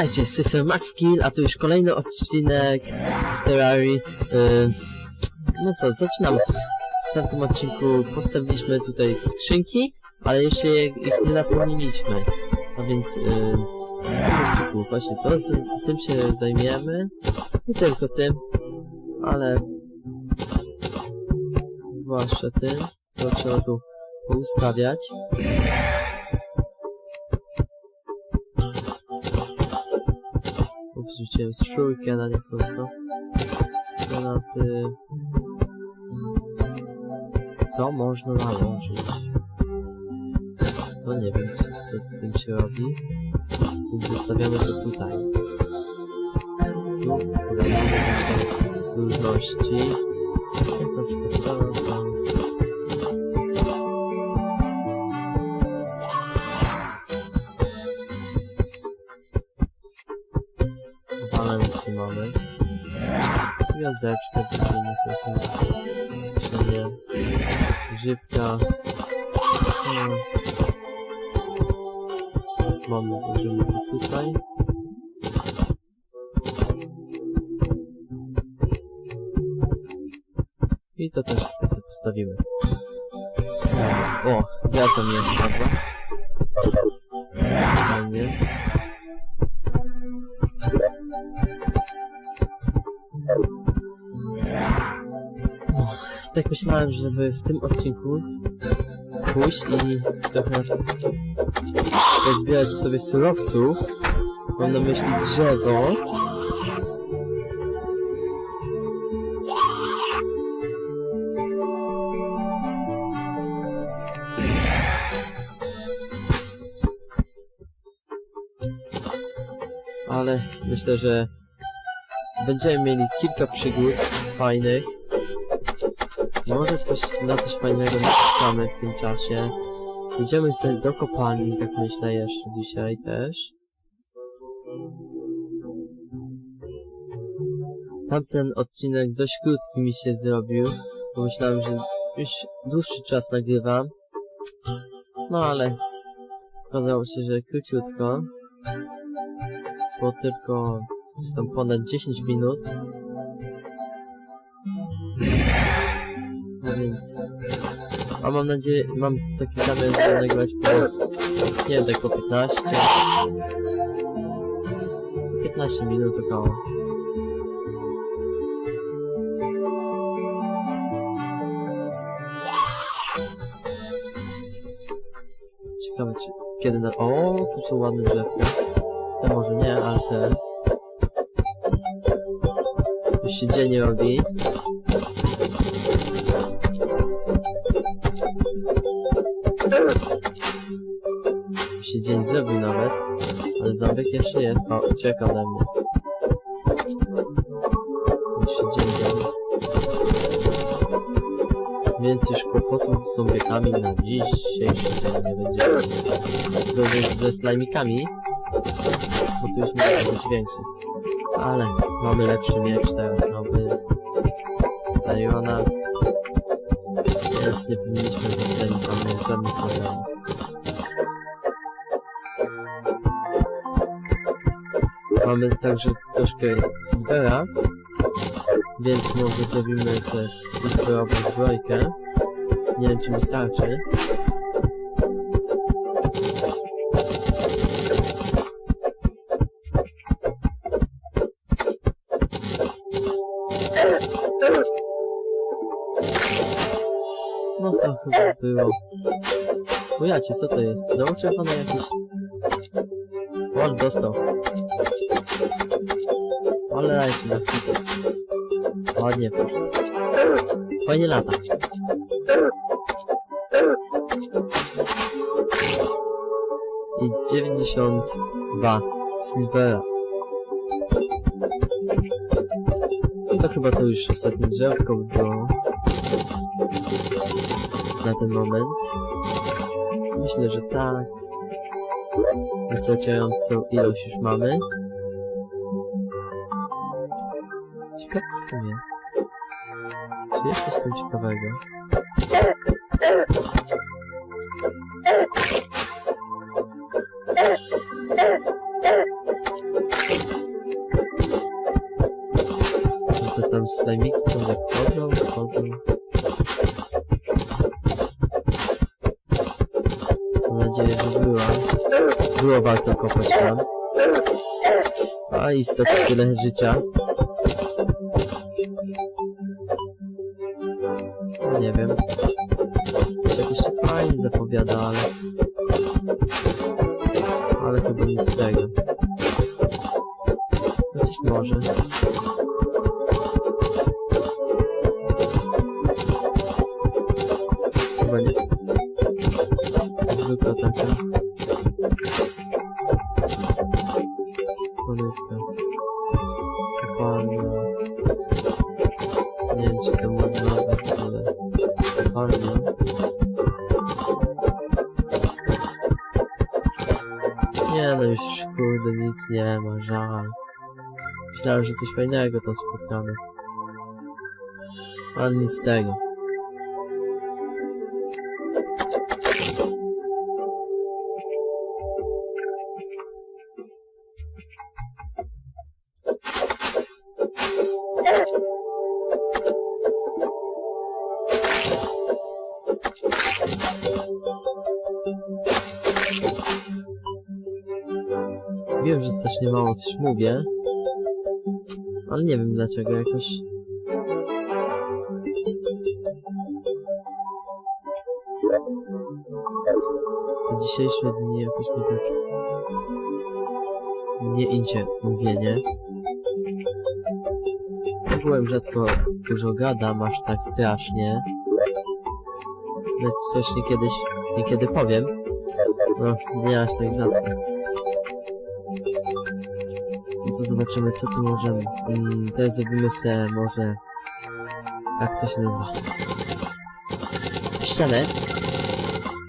Witajcie, z system Maxkill, a tu już kolejny odcinek z Terrarii. Yy, no co, zaczynam. W tamtym odcinku postawiliśmy tutaj skrzynki, ale jeszcze je- ich nie napełniliśmy. A więc yy, w tym odcinku właśnie to, z, tym się zajmiemy. Nie tylko tym, ale zwłaszcza tym, to trzeba tu poustawiać. Rzuciłem szczurkę na niechcąco. Granaty... To można nałożyć. To nie wiem, co, co tym się robi. Więc zostawiamy to tutaj. Tu te różności. I to też tutaj sobie postawimy. O, gwiazda jest spadła. Fajnie. Tak myślałem, żeby w tym odcinku pójść i trochę pozbierać sobie surowców. Mam na myśli drzewo. Ale myślę, że będziemy mieli kilka przygód fajnych. Może coś, na coś fajnego naciskamy w tym czasie. Sobie do kopalni, tak myślę jeszcze dzisiaj też. Tamten odcinek dość krótki mi się zrobił, bo myślałem, że już dłuższy czas nagrywam. No ale okazało się, że króciutko. Bo tylko coś tam ponad 10 minut. No więc... A mam nadzieję, mam taki zamiar, żeby nagrywać po... Nie wiem, tak po 15... 15 minut około. Ciekawe, czy... Kiedy na... O, tu są ładne drzewka. Te może nie, ale te... Już się dzień robi. się dzień zrobił nawet, ale ząbek jeszcze jest. O, ucieka ode mnie. Już się dzień zrobił. Więc już kłopotów z zombiekami na dzisiejszy dzień nie będzie. Ze slajmikami, bo tu już może być większy. Ale mamy lepszy miecz teraz, nowy. Zajona. Więc nie powinniśmy ze slajmikami mieć żadnych problemów. Mamy także troszkę silvera, więc może zrobimy sobie silverową zbrojkę. Nie wiem czy mi starczy. Chyba było. Ujacie, co to jest? Znowu czerwone jakieś? On dostał. Ale dajcie na chwilę. Ładnie poszło. Fajnie lata. I 92 silvera. To chyba to już ostatnie drzewko by było na ten moment? Myślę, że tak. Wystarczającą ilość już mamy. Ciekawe co tam jest. Czy jest coś tam ciekawego? Czy to tam slajmiki, które wchodzą, wchodzą. Było warto kopać tam. A i co tyle życia. No nie wiem. Coś jakoś się fajnie zapowiada, ale... Ale chyba nic z tego. Chociaż może. Chyba nie. Nie ma, żal. Myślałem, że coś fajnego tam spotkamy. Ale nic z tego. Strasznie mało coś mówię. Ale nie wiem dlaczego jakoś... Te dzisiejsze dni jakoś mi tak... Nie idzie mówienie. Ogółem rzadko dużo gadam, aż tak strasznie. Lecz coś niekiedyś, niekiedy powiem. No, nie aż tak rzadko. To zobaczymy, co tu możemy. Mm, teraz zrobimy se może... Jak to się nazywa? Ścianę.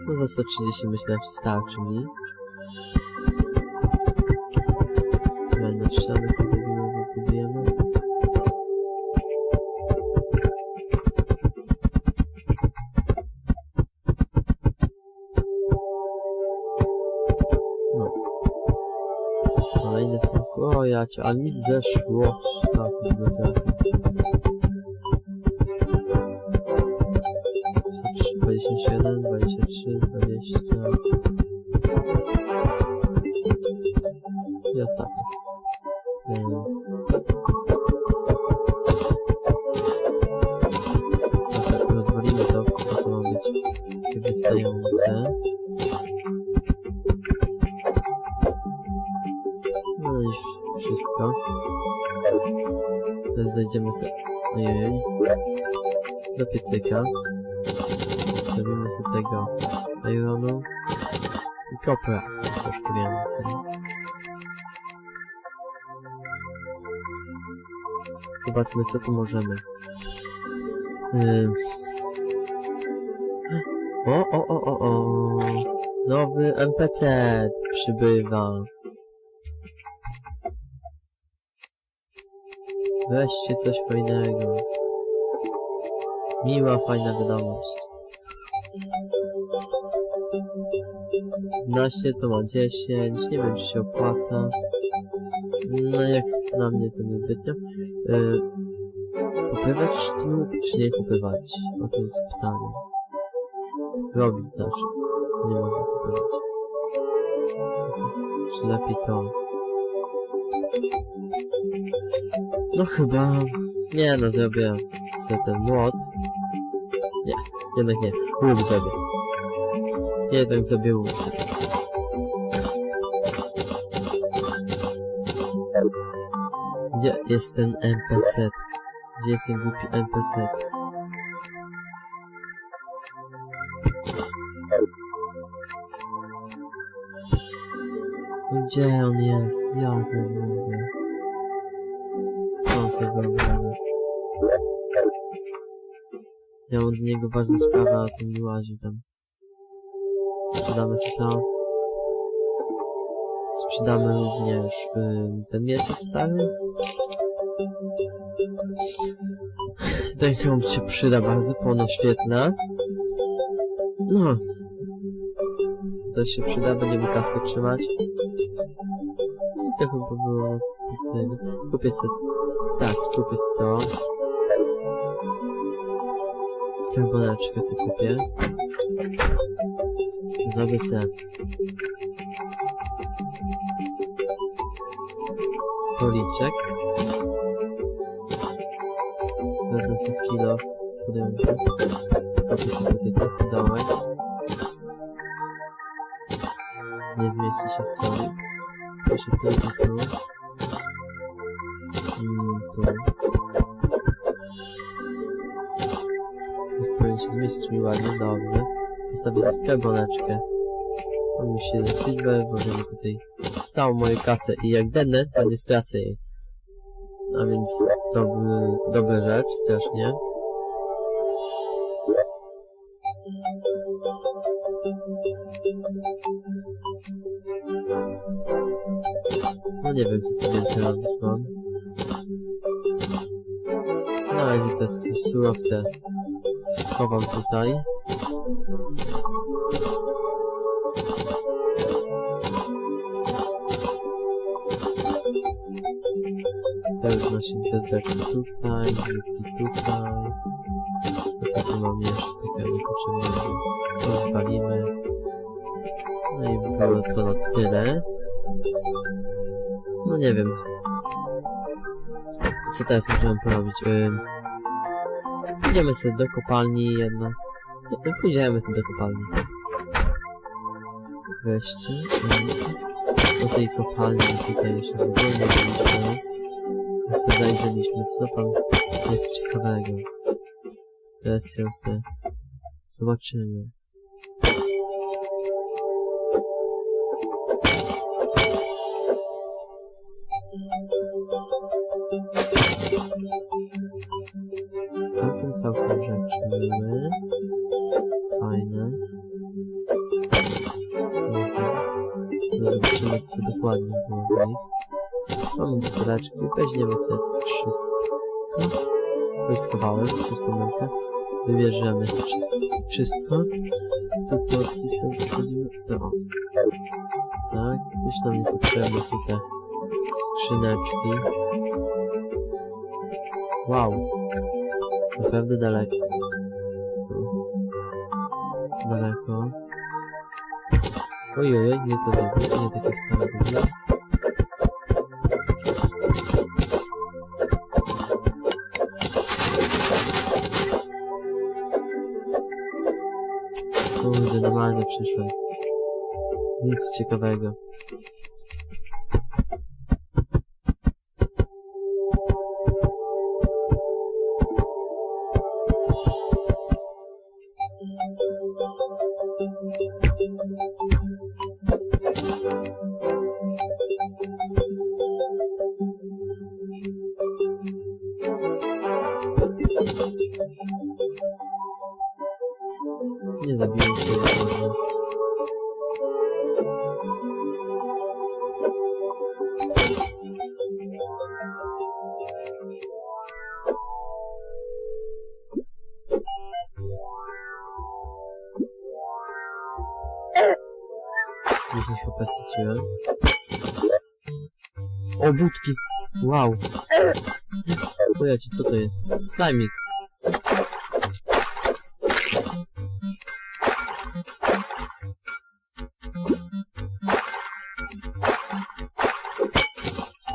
No za 130 myślę, że starczy mi. Kolejną ścianę sobie zrobimy, wybudujemy. Cię, ale mi zeszło. Tak, biblioteka. 27, 23, 20. I ostatni. Ym. Teraz zajdziemy sobie... Ojej. Do piecyka. Zrobimy sobie tego ironu i kopra. Troszkę więcej. Zobaczmy co tu możemy. Ym. O, o, o, o, o. Nowy NPC przybywa. Weźcie coś fajnego. Miła, fajna wiadomość. 15 to ma 10, nie wiem czy się opłaca. No jak na mnie to niezbytnio. Yy, kupywać sztuk, czy nie kupywać? O to jest pytanie. Robić znaczy. Nie mogę kupywać. Czy lepiej to? No chyba... Nie no, zrobię sobie ten młot. Nie, jednak nie. Łuk zrobię. Jednak zrobię łuk sobie. Gdzie jest ten NPC? Gdzie jest ten głupi NPC? No gdzie on jest? Ja nie mogę. Sobie? Ja mam do niego ważną sprawę, a ten nie łaził tam. Sprzedamy sobie to. Sprzedamy również ym, ten mieczek stary. Ten hełm się przyda bardzo, pono świetna. No. To się przyda, będziemy kaskę trzymać. I to chyba było tyle. Kupię sobie... Kupię to. skarboneczkę sobie kupię. Zrobię sobie stoliczek. Wezmę sobie kilo podjąłem Kopię sobie tutaj dołek. Nie zmieści się stolik. Proszę tu i tu. Mm, Już powinien się zmieścić mi ładnie, dobrze. Postawię za skarboneczkę. On mi się silver, włożymy tutaj całą moją kasę i jak denę, to nie stracę jej. A więc dobry, dobra rzecz, strasznie. No nie wiem, co tu więcej robić mam. Na razie te su- surowce schowam tutaj. To już nasze gwiazdeczki tutaj, grzybki tutaj. Co takiego mam jeszcze takiego niepotrzebnego? To wywalimy. No i było to na tyle. No nie wiem. Co teraz możemy porobić? Ym... Pójdziemy sobie do kopalni. Nie, Pójdziemy sobie do kopalni. Wreszcie. ym, Do tej kopalni tutaj jeszcze w ogóle nie sobie zajrzeliśmy, co tam jest ciekawego. Teraz się sobie zobaczymy. Co dokładnie było w nich. Mamy buteleczki, weźmiemy sobie 300. To schowałem przez pomyłkę. Wybierzemy wszystko. wszystko. Tu plotki sobie wsadzimy. To. Tak, już nam nie potrzebne są te skrzyneczki. Wow. Naprawdę daleko. Daleko. Ojej, nie to zrobię, nie takie samo zrobię. Kurde, normalnie przyszłem. Nic ciekawego. Nie zabiłem się może. Gdzieś chyba straciłem. O, budki! Wow! Pojacie, co to jest? Slajmik!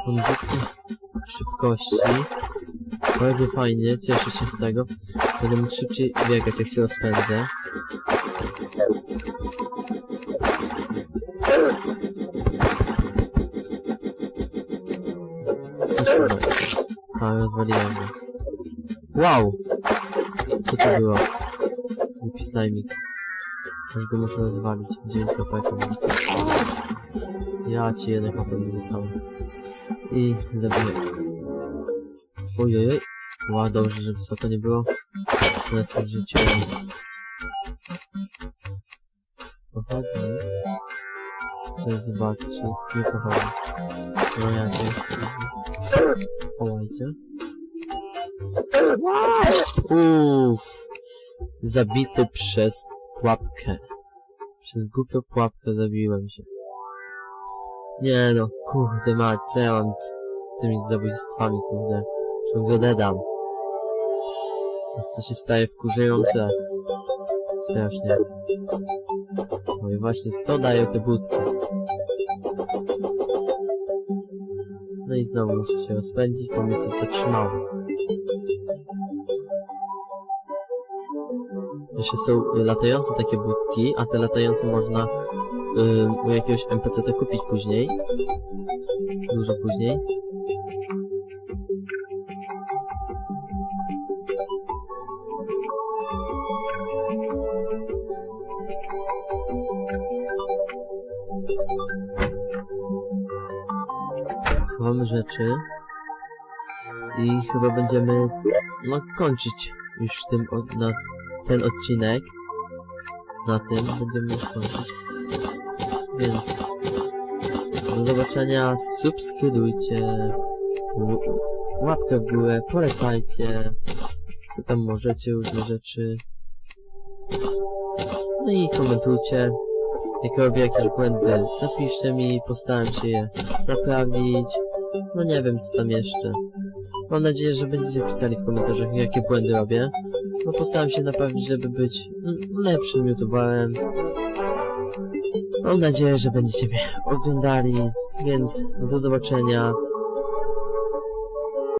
Budki szybkości. Bardzo fajnie, cieszę się z tego. Będę mógł szybciej biegać, jak się rozpędzę. A, rozwaliłem go. Wow! Co to było? Głupi slajmik. Aż go muszę rozwalić. 9 kropek. Ja ci jeden kropek nie dostałem. I zabiję. Ojojoj. Ła, dobrze, że wysoko nie było. Nawet to zrzuciłem. Pochodni. Trzeba zobaczyć. Nie pochodni. No ja cię. Ołajcie. Uff. Zabity przez pułapkę. Przez głupią pułapkę zabiłem się. Nie no, kurde mać, co ja mam z tymi zabójstwami, kurde. Ciągle dedam. Co się staje wkurzające. Strasznie. No i właśnie to dają te budki. No i znowu muszę się rozpędzić, bo mnie coś zatrzymało. Jeszcze są latające takie budki, a te latające można u jakiegoś NPC to kupić później. Dużo później. Schowamy rzeczy. I chyba będziemy no kończyć już tym na ten odcinek. Na tym będziemy już kończyć. Więc do zobaczenia, subskrybujcie, łapkę w górę, polecajcie, co tam możecie, różne rzeczy. No i komentujcie. Jak robię jakieś błędy, napiszcie mi, postaram się je naprawić. No nie wiem co tam jeszcze. Mam nadzieję, że będziecie pisali w komentarzach, jakie błędy robię. No postaram się naprawić, żeby być lepszym youtuberem. Mam nadzieję, że będziecie mnie oglądali, więc do zobaczenia.